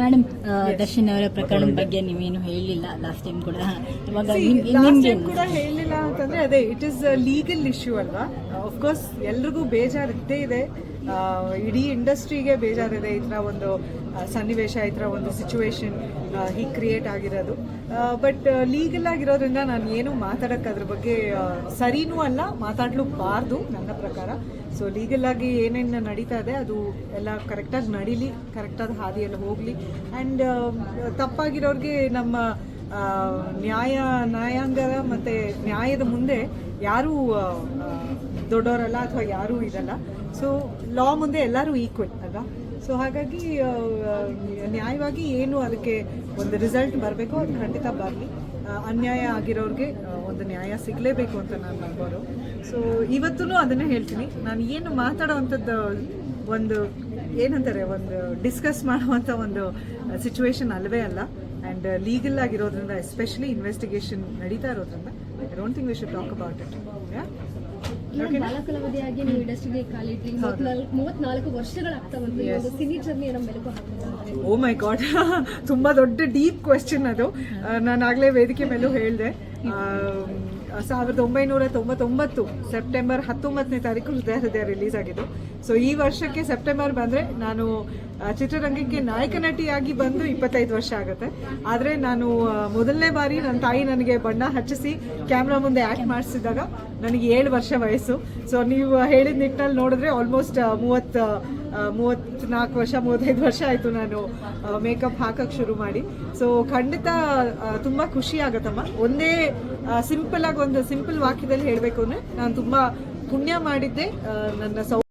Madam Darshan ಅವರ ಪ್ರಕರಣ ಬಗ್ಗೆ ನೀವೇನು ಹೇಳಿಲ್ಲ ಲಾಸ್ಟ್ ಟೈಮ್ ಕೂಡ. ಇವಾಗ ನಿಮ್ಗೆ ಕೂಡ ಹೇಳಿಲ್ಲ ಅಂತಂದ್ರೆ ಅದೇ ಇಟ್ ಇಸ್ ಲೀಗಲ್ ಇಶ್ಯೂ ಅಲ್ವಾ? ಕೋರ್ಸ್ ಎಲ್ರಿಗೂ ಬೇಜಾರು ಇದ್ದೇ ಇದೆ. ಆ, ಇಡೀ ಇಂಡಸ್ಟ್ರಿಗೆ ಬೇಜಾರಿದೆ ಈ ಥರ ಒಂದು ಸನ್ನಿವೇಶ ಈ ಥರ ಒಂದು ಸಿಚುವೇಶನ್ ಹೀಗೆ ಕ್ರಿಯೇಟ್ ಆಗಿರೋದು. ಬಟ್ ಲೀಗಲ್ ಆಗಿರೋದ್ರಿಂದ ನಾನು ಏನು ಮಾತಾಡೋಕ್ಕೆ ಅದ್ರ ಬಗ್ಗೆ ಸರಿನೂ ಅಲ್ಲ ಮಾತಾಡ್ಲೂಬಾರ್ದು ನನ್ನ ಪ್ರಕಾರ. ಸೊ ಲೀಗಲ್ ಆಗಿ ಏನೇನು ನಡೀತಾ ಇದೆ, ಅದು ಎಲ್ಲ ಕರೆಕ್ಟಾಗಿ ನಡೀಲಿ ಕರೆಕ್ಟಾದ ಹಾದಿಯಲ್ಲಿ ಹೋಗಲಿ. ಆ್ಯಂಡ್ ತಪ್ಪಾಗಿರೋರಿಗೆ ನಮ್ಮ ನ್ಯಾಯ, ನ್ಯಾಯಾಂಗದ ಮತ್ತು ನ್ಯಾಯದ ಮುಂದೆ ಯಾರೂ ದೊಡ್ಡವರಲ್ಲ ಅಥವಾ ಯಾರೂ ಇದಲ್ಲ. ಸೊ ಲಾ ಮುಂದೆ ಎಲ್ಲರೂ ಈಕ್ವಲ್ ಅಲ್ವಾ? ಸೊ ಹಾಗಾಗಿ ನ್ಯಾಯವಾಗಿ ಏನು ಅದಕ್ಕೆ ಒಂದು ರಿಸಲ್ಟ್ ಬರಬೇಕು ಅದು ಖಂಡಿತ ಬರಲಿ. ಅನ್ಯಾಯ ಆಗಿರೋರಿಗೆ ಒಂದು ನ್ಯಾಯ ಸಿಗಲೇಬೇಕು ಅಂತ ನಾನು ನಂಬೋರು ಸೊ ಇವತ್ತೂ ಅದನ್ನೇ ಹೇಳ್ತೀನಿ. ನಾನು ಏನು ಮಾತಾಡೋವಂಥದ್ದು, ಒಂದು, ಏನಂತಾರೆ, ಒಂದು ಡಿಸ್ಕಸ್ ಮಾಡುವಂಥ ಒಂದು ಸಿಚುವೇಶನ್ ಅಲ್ಲವೇ ಅಲ್ಲ. ಆ್ಯಂಡ್ ಲೀಗಲ್ ಆಗಿರೋದ್ರಿಂದ ಎಸ್ಪೆಷಲಿ ಇನ್ವೆಸ್ಟಿಗೇಷನ್ ನಡೀತಾ ಇರೋದ್ರಿಂದ I don't think we should talk about it ಬಾಲಕಲಾವಧಿಯಾಗಿ ನೀವು ಇಂಡಸ್ಟ್ರಿಗೆ ಕಾಲಿಟ್ರಿ ಮೂವತ್ನಾಲ್ಕು ವರ್ಷಗಳಾಗ್ತಾ ಬಂತು. ಸಿನಿ ಜರ್ನಿ ನಮ್ಮ ಹಾಕಿದ್ದಾರೆ ಓ ಮೈ ಗಾಡ್ ತುಂಬಾ ದೊಡ್ಡ ಡೀಪ್ ಕ್ವೆಶ್ಚನ್ ಅದು. ನಾನು ಆಗಲೇ ವೇದಿಕೆ ಮೇಲೂ ಹೇಳಿದೆ. ಸಾವಿರದ ಒಂಬೈನೂರ ತೊಂಬತ್ತೊಂಬತ್ತು ಸೆಪ್ಟೆಂಬರ್ ಹತ್ತೊಂಬತ್ತನೇ ತಾರೀಕು ಹೃದಯ ಹೃದಯ ರಿಲೀಸ್ ಆಗಿದ್ದು. ಸೊ ಈ ವರ್ಷಕ್ಕೆ ಸೆಪ್ಟೆಂಬರ್ ಬಂದರೆ ನಾನು ಚಿತ್ರರಂಗಕ್ಕೆ ನಾಯಕ ನಟಿಯಾಗಿ ಬಂದು ಇಪ್ಪತ್ತೈದು ವರ್ಷ ಆಗುತ್ತೆ. ಆದರೆ ನಾನು ಮೊದಲನೇ ಬಾರಿ ನನ್ನ ತಾಯಿ ನನಗೆ ಬಣ್ಣ ಹಚ್ಚಿಸಿ ಕ್ಯಾಮ್ರಾ ಮುಂದೆ ಆ್ಯಕ್ಟ್ ಮಾಡಿಸಿದಾಗ ನನಗೆ ಏಳು ವರ್ಷ ವಯಸ್ಸು. ಸೊ ನೀವು ಹೇಳಿದ ನಿಟ್ಟಿನಲ್ಲಿ ನೋಡಿದ್ರೆ ಆಲ್ಮೋಸ್ಟ್ ಮೂವತ್ತು ಮೂವತ್ತ್ನಾಲ್ಕು ವರ್ಷ, ಮೂವತ್ತೈದು ವರ್ಷ ಆಯಿತು ನಾನು ಮೇಕಪ್ ಹಾಕಕ್ಕೆ ಶುರು ಮಾಡಿ. ಸೊ ಖಂಡಿತ ತುಂಬ ಖುಷಿ ಆಗುತ್ತಮ್ಮ. ಒಂದೇ ಸಿಂಪಲ್ ಆಗಿ ಒಂದು ಸಿಂಪಲ್ ವಾಕ್ಯದಲ್ಲಿ ಹೇಳಬೇಕು ಅಂದರೆ ನಾನು ತುಂಬ ಪುಣ್ಯ ಮಾಡಿದ್ದೆ ನನ್ನ ಸೌ